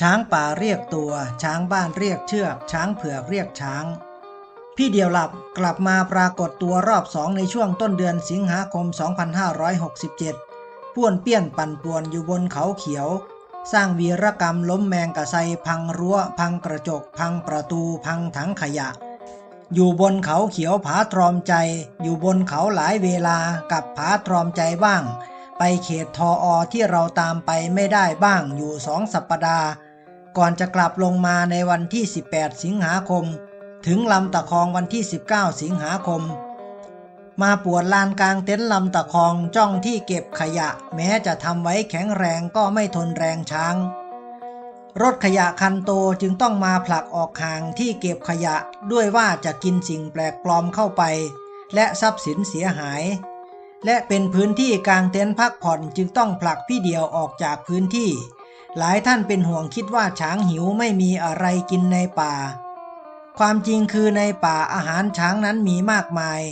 ช้างป่าเรียกตัว ช้างบ้านเรียกเชือก ช้างเผือกเรียกช้าง พี่เดียวหลับกลับมาปรากฏตัวรอบสองในช่วงต้นเดือนสิงหาคม 2567 ป้วนเปี้ยนปั่นป่วนอยู่บนเขาเขียว สร้างวีรกรรมล้มแมงกะไซพังรั้ว พังกระจก พังประตู พังถังขยะ อยู่บนเขาเขียวผาตรอมใจ อยู่บนเขาหลายเวลากับผาตรอมใจบ้างไปเขตทออที่เราตามไปไม่ได้บ้างอยู่สองสัปปดาห์ ก่อนจะกลับลงมาในวันที่ 18 สิงหาคม ถึงลำตะคองวันที่ 19 สิงหาคม มาปวดลานกลางเต็นท์ลำตะคองจ้องที่เก็บขยะ แม้จะทำไว้แข็งแรงก็ไม่ทนแรงช้าง รถขยะคันโตจึงต้องมาผลักออกห่างที่เก็บขยะด้วยว่าจะกินสิ่งแปลกปลอมเข้าไป และทรัพย์สินเสียหาย และเป็นพื้นที่กลางเต็นท์พักผ่อนจึงต้องผลักพี่เดียวออกจากพื้นที่ หลายท่านเป็นห่วงคิดว่าช้างหิวไม่มีอะไรกินในป่า ความจริงคือในป่าอาหารช้างนั้นมีมากมาย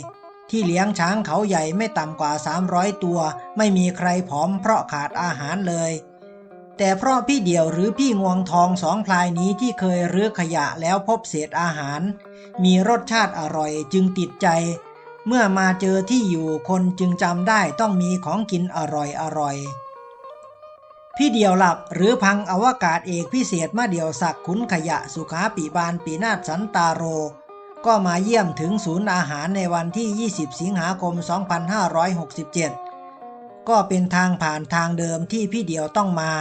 ที่เลี้ยงช้างเขาใหญ่ไม่ต่ำกว่า 300 ตัว ไม่มีใครผอมเพราะขาดอาหารเลย แต่เพราะพี่เดียวหรือพี่งวงทองสองพลายนี้ที่เคยรื้อขยะแล้วพบเศษอาหาร มีรสชาติอร่อยจึงติดใจ เมื่อมาเจอที่อยู่คนจึงจำได้ต้องมีของกินอร่อยอร่อย พี่เดียวหลับหรือพังอวกาศเอกพิเศษมาเดียวศักขุนขยะสุขาปีบานปีนาศสันตาโร ก็มาเยี่ยมถึงศูนย์อาหารในวันที่ 20 สิงหาคม 2567 ก็เป็นทางผ่านทางเดิมที่พี่เดียวต้องมา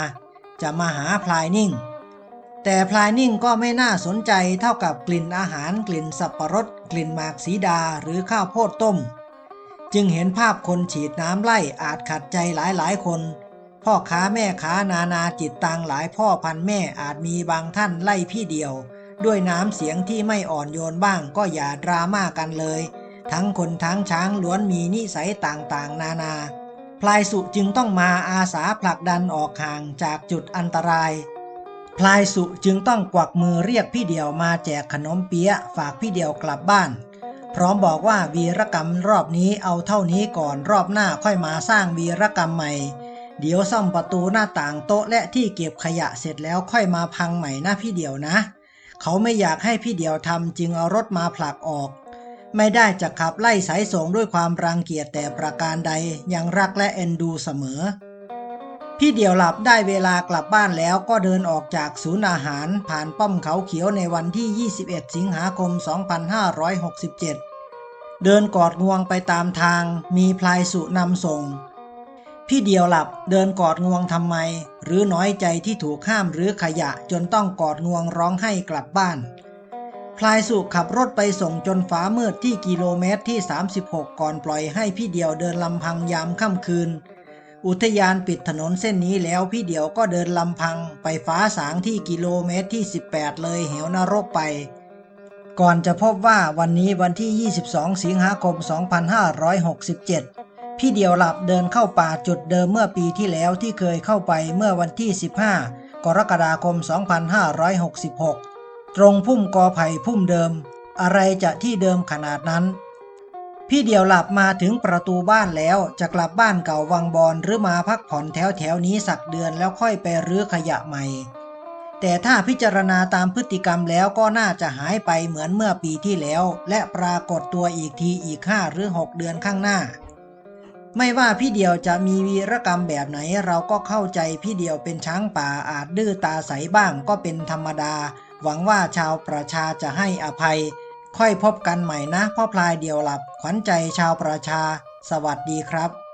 จะมาหาพลายนิ่ง แต่พลายนิ่งก็ไม่น่าสนใจเท่ากับกลิ่นอาหารกลิ่นสับปะรด กลิ่นหมากสีดาหรือข้าวโพดต้ม จึงเห็นภาพคนฉีดน้ำไล่อาจขัดใจหลายหลายๆคน พ่อค้าแม่ค้านานาจิตตังหลายพ่อพันแม่อาจมีบางท่านไล่พี่เดียว ด้วยน้ำเสียงที่ไม่อ่อนโยนบ้างก็อย่าดราม่ากันเลย ทั้งคนทั้งช้างล้วนมีนิสัยต่างๆ นานาพลายสุจึงต้องมาอาสาผลักดันออกห่างจากจุดอันตราย พลายสุจึงต้องกวักมือเรียกพี่เดียวมาแจกขนมเปี๊ยะฝากพี่เดียวกลับบ้าน พร้อมบอกว่าวีรกรรมรอบนี้เอาเท่านี้ก่อนรอบหน้าค่อยมาสร้างวีรกรรมใหม่ เดี๋ยวซ่อมประตูหน้าต่างโต๊ะและที่เก็บขยะเสร็จแล้วค่อยมาพังใหม่นะพี่เดียวนะ เขาไม่อยากให้พี่เดียวทำจึงเอารถมาผลักออก ไม่ได้จะขับไล่สายส่งด้วยความรังเกียจแต่ประการใดยังรักและเอ็นดูเสมอ พี่เดียวหลับได้เวลากลับบ้านแล้วก็เดินออกจากศูนย์อาหารผ่านป้อมเขาเขียวในวันที่ 21 สิงหาคม 2567 เดินกอดงวงไปตามทาง มีพลายสุนำส่ง พี่เดียวหลับเดินกอดงวงทำไม หรือน้อยใจที่ถูกห้ามหรือขยะจนต้องกอดงวงร้องให้กลับบ้านพลายสุขับรถไปส่งจนฟ้ามืดที่กิโลเมตรที่ 36 ก่อนปล่อยให้พี่เดียวเดินลำพังยามค่ำคืน อุทยานปิดถนนเส้นนี้แล้วพี่เดียวก็เดินลำพังไปฟ้าสางที่กิโลเมตรที่ 18 เลยเหวนรกไป ก่อนจะพบว่าวันนี้วันที่ 22 สิงหาคม 2567 พี่เดียวหลับเดินเข้าป่าจุดเดิมเมื่อปีที่แล้วที่เคยเข้าไปเมื่อวันที่ 15 กรกฎาคม 2566 ตรงพุ่มกอไผ่พุ่มเดิม อะไรจะที่เดิมขนาดนั้น พี่เดียวหลับมาถึงประตูบ้านแล้วจะกลับบ้านเก่าวังบอนหรือมาพักผ่อนแถวแถวนี้สักเดือนแล้วค่อยไปรื้อขยะใหม่ แต่ถ้าพิจารณาตามพฤติกรรมแล้วก็น่าจะหายไปเหมือนเมื่อปีที่แล้ว และปรากฏตัวอีกทีอีกห้าหรือหกเดือนข้างหน้า ไม่ว่าพี่เดียวจะมีวีรกรรมแบบไหน เราก็เข้าใจพี่เดียวเป็นช้างป่าอาจดื้อตาใสบ้างก็เป็นธรรมดา หวังว่าชาวประชาจะให้อภัย ค่อยพบกันใหม่นะพ่อพลายเดียวหลับขวัญใจชาวประชา สวัสดีครับ